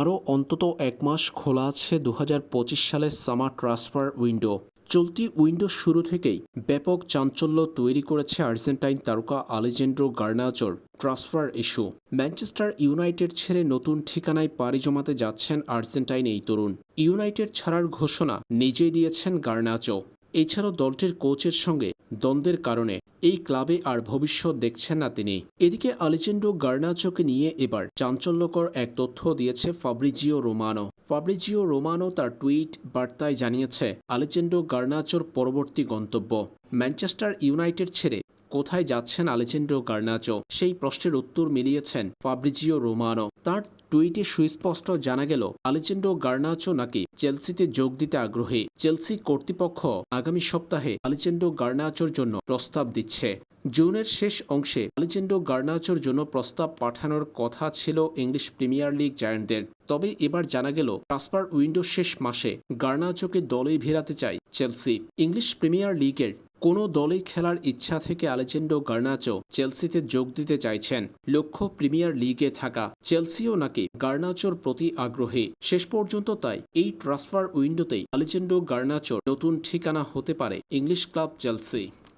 আরও অন্তত এক মাস খোলা আছে দু হাজার পঁচিশ সালের সামার ট্রান্সফার উইন্ডো চলতি উইন্ডো শুরু থেকেই ব্যাপক চাঞ্চল্য তৈরি করেছে আর্জেন্টাইন তারকা আলেজেন্ড্রো গার্নাচোর ট্রান্সফার ইস্যু ম্যানচেস্টার ইউনাইটেড ছেড়ে নতুন ঠিকানায় পাড়ি জমাতে যাচ্ছেন আর্জেন্টাইন এই তরুণ। ইউনাইটেড ছাড়ার ঘোষণা নিজেই দিয়েছেন গার্নাচো। এছাড়াও দলটির কোচের সঙ্গে দ্বন্দ্বের কারণে এই ক্লাবে আর ভবিষ্যৎ দেখছেন না তিনি। এদিকে আলেজেন্ডো গার্নাচোকে নিয়ে এবার চাঞ্চল্যকর এক তথ্য দিয়েছে ফাব্রিজিও রোমানো। ফাব্রিজিও রোমানো তার টুইট বার্তায় জানিয়েছে আলেজেন্ডো গার্নাচোর পরবর্তী গন্তব্য। ম্যানচেস্টার ইউনাইটেড ছেড়ে কোথায় যাচ্ছেন আলেজেন্ডো গার্নাচো? সেই প্রশ্নের উত্তর মিলিয়েছেন ফাব্রিজিও রোমানো। তার টুইটে সুস্পষ্ট জানা গেল আলেজেন্ডো গার্নাচো নাকি চেলসিতে যোগ দিতে আগ্রহী। চেলসি কর্তৃপক্ষ আগামী সপ্তাহে আলেজেন্ডো গার্নাচোর জন্য প্রস্তাব দিচ্ছে। জুনের শেষ অংশে আলেজেন্ডো গার্নাচোর জন্য প্রস্তাব পাঠানোর কথা ছিল ইংলিশ প্রিমিয়ার লিগ জায়ান্টদের। তবে এবার জানা গেল, ট্রান্সফার উইন্ডো শেষ মাসে গার্নাচোকে দলে ভেরাতে চায় চেলসি। ইংলিশ প্রিমিয়ার লিগের কোনো দলে খেলার ইচ্ছা থেকে আলেচেন্ডো গার্নাচো চেলসিতে যোগ দিতে চাইছেন। লক্ষ্য প্রিমিয়ার লিগে থাকা চেলসিও নাকি গার্নাচোর প্রতি আগ্রহী। শেষ পর্যন্ত তাই এই ট্রান্সফার উইন্ডোতেই আলেচেন্ডো গার্নাচোর নতুন ঠিকানা হতে পারে ইংলিশ ক্লাব চেলসি।